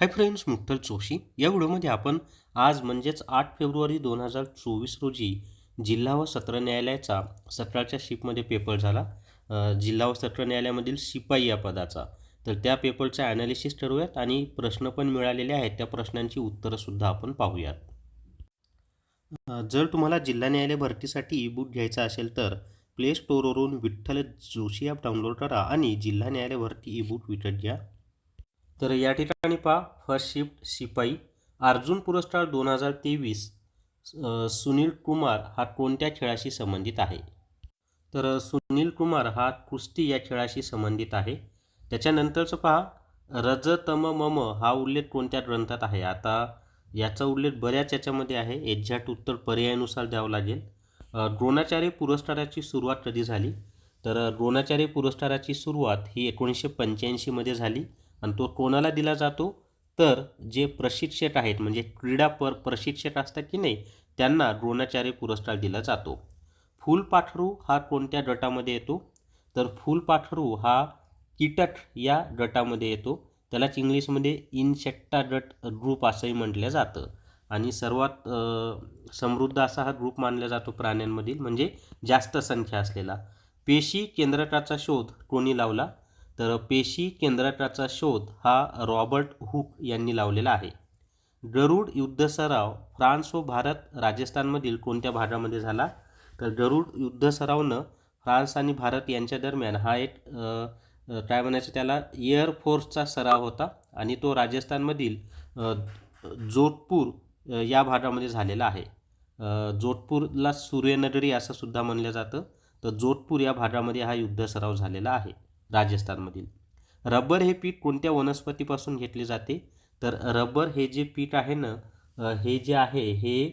Hi friends मुठ्ठल Joshi. या व्हिडिओमध्ये आपण आज म्हणजेच आठ फेब्रुवारी दोन हजार चोवीस रोजी जिल्हा व सत्र न्यायालयाचा सतराच्या शिपमध्ये पेपर झाला. जिल्हा व सत्र न्यायालयामधील शिपाई या पदाचा. तर त्या पेपरचं ॲनालिसिस ठरवूयात आणि प्रश्न पण मिळालेले आहेत. त्या प्रश्नांची उत्तरंसुद्धा आपण पाहूयात. जर तुम्हाला जिल्हा न्यायालय भरतीसाठी ई बुक घ्यायचा असेल तर प्ले स्टोरवरून विठ्ठल जोशी ॲप डाउनलोड करा आणि जिल्हा न्यायालय भरती ई बुक विकत घ्या. तर या ठिकाणी पहा फर्स्ट शिफ्ट शिपाई अर्जुन पुरस्कार दोन हजार तेवीस सुनील कुमार हा कोणत्या खेळाशी संबंधित आहे? तर सुनील कुमार हा कुस्ती या खेळाशी संबंधित आहे. त्याच्यानंतरचं पहा रजतम मम हा उल्लेख कोणत्या ग्रंथात आहे? आता याचा उल्लेख बऱ्याच याच्यामध्ये आहे. एक्झॅक्ट उत्तर पर्यायानुसार द्यावं लागेल. द्रोणाचार्य पुरस्काराची सुरुवात कधी झाली? तर द्रोणाचार्य पुरस्काराची सुरुवात ही एकोणीसशे पंच्याऐंशीमध्ये झाली. आणि तो कोणाला दिला जातो? तर जे प्रशिक्षक आहेत म्हणजे क्रीडा पर प्रशिक्षक असतात की नाही त्यांना द्रोणाचार्य पुरस्कार दिला जातो. फुलपाखरू हा कोणत्या गटामध्ये येतो? तर फुलपाखरू हा कीटक या गटामध्ये येतो. त्यालाच इंग्लिशमध्ये इनशेट्टा गट ग्रुप असंही म्हटलं जातं. आणि सर्वात समृद्ध असा हा ग्रुप मानला जातो प्राण्यांमधील म्हणजे जास्त संख्या असलेला. पेशी केंद्रकाचा शोध कोणी लावला? तर पेशी केंद्रकाचा शोध हा रॉबर्ट हुक यांनी लावलेला आहे. गरुड युद्ध सराव फ्रान्स व भारत राजस्थानमधील कोणत्या भागामध्ये झाला? तर गरुड युद्ध सरावनं फ्रान्स आणि भारत यांच्या दरम्यान हा एक काय म्हणायचं त्याला? एअरफोर्सचा सराव होता आणि तो राजस्थानमधील जोधपूर या भागामध्ये झालेला आहे. जोधपूरला सूर्यनगरी असं सुद्धा म्हणलं जातं. तर जोधपूर या भागामध्ये हा युद्ध सराव झालेला आहे. राजस्थानमधील. रबर हे पीक कोणत्या वनस्पतीपासून घेतले जाते? तर रबर हे जे पीक आहे ना हे जे आहे हे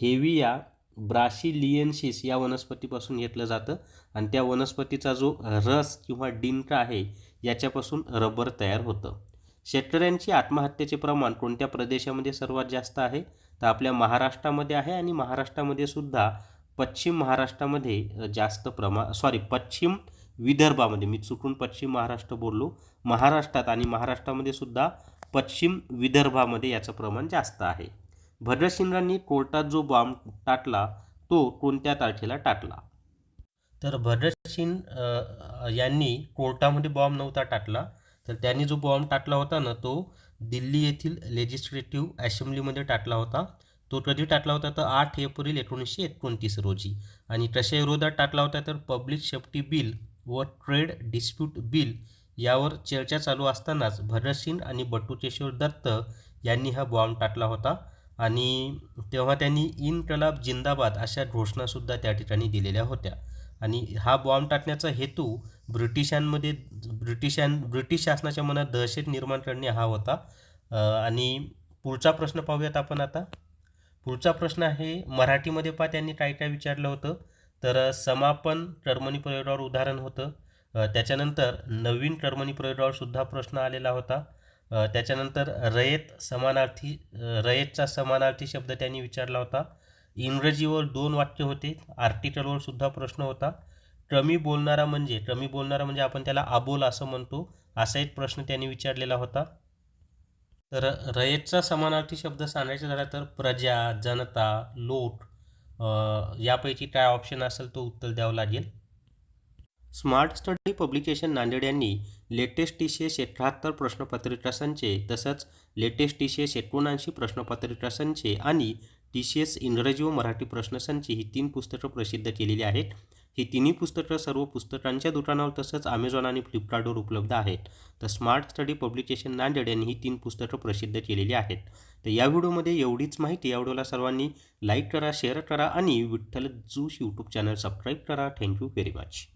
हेविया ब्रासिलियन्सिस या वनस्पतीपासून घेतलं जातं. आणि त्या वनस्पतीचा जो रस किंवा डिंक आहे याच्यापासून रबर तयार होतं. शेतकऱ्यांची आत्महत्येचे प्रमाण कोणत्या प्रदेशामध्ये सर्वात जास्त आहे? तर आपल्या महाराष्ट्रामध्ये आहे आणि महाराष्ट्रामध्ये सुद्धा पश्चिम महाराष्ट्रामध्ये जास्त प्रमा सॉरी पश्चिम विदर्भामध्ये मी चुकून पश्चिम महाराष्ट्र बोललो. महाराष्ट्रात आणि महाराष्ट्रामध्ये सुद्धा पश्चिम विदर्भामध्ये याचं प्रमाण जास्त आहे. भद्रसिंगांनी कोर्टात जो बॉम्ब टाकला तो कोणत्या तारखेला टाकला? तर भद्रसिंग यांनी कोर्टामध्ये बॉम्ब नव्हता टाकला. तर त्यांनी जो बॉम्ब टाकला होता ना तो दिल्ली येथील लेजिस्लेटिव्ह असेंब्लीमध्ये टाकला होता. तो कधी टाकला होता? तर आठ एप्रिल एकोणीसशे एकोणतीस रोजी. आणि कशा विरोधात टाकला होता तर पब्लिक सेफ्टी बिल व ट्रेड डिस्प्यूट बिल यावर चर्चा चालू असतानाच भगतसिंग आणि बटू दत्त यांनी हा बॉम्ब टाकला होता. आणि तेव्हा त्यांनी इनकलाब जिंदाबाद अशा घोषणासुद्धा त्या ठिकाणी दिलेल्या होत्या. आणि हा बॉम्ब टाकण्याचा हेतू ब्रिटिशांमध्ये ब्रिटिशां ब्रिटिश शासनाच्या मनात दहशत निर्माण करणे हा होता. आणि पुढचा प्रश्न पाहूयात आपण आता. पुढचा प्रश्न आहे मराठीमध्ये पहा त्यांनी काय काय विचारलं होतं? तर समापन टर्मनी प्रयोगावर उदाहरण होतं. त्याच्यानंतर नवीन टर्मनी प्रयोगावर सुद्धा प्रश्न आलेला होता. त्याच्यानंतर रयत समानार्थी रयतचा समानार्थी शब्द त्यांनी विचारला होता. इंग्रजीवर दोन वाक्य होते. आर्टिकलवर सुद्धा प्रश्न होता. ट्रमी बोलणारा म्हणजे क्रमी बोलणारा म्हणजे आपण त्याला अबोल असं म्हणतो असा एक प्रश्न त्यांनी विचारलेला होता. तर रयतचा समानार्थी शब्द सांगायचा झाला तर प्रजा जनता लोट यापैकी काय ऑप्शन असेल तो उत्तर द्यावं लागेल. स्मार्ट स्टडी पब्लिकेशन नांदेड यांनी लेटेस्ट टी सी एस एकाहत्तर प्रश्नपत्रिका संचे तसंच लेटेस्ट टी सी एस एकोणऐंशी प्रश्नपत्रिका संचे आणि टी सी एस इंग्रजी व मराठी प्रश्नसंची ही तीन पुस्तकं प्रसिद्ध केलेली आहेत. ही तिन्ही पुस्तकं सर्व पुस्तकांच्या दुकानावर तसंच अमेझॉन आणि फ्लिपकार्टवर उपलब्ध आहेत. तर स्मार्ट स्टडी पब्लिकेशन नांदेड यांनी ही तीन पुस्तकं प्रसिद्ध केलेली आहेत. तर या व्हिडिओमध्ये एवढीच माहिती. या व्हिडिओला सर्वांनी लाईक करा शेअर करा आणि Vitthal Joshi YouTube channel subscribe करा. Thank you very much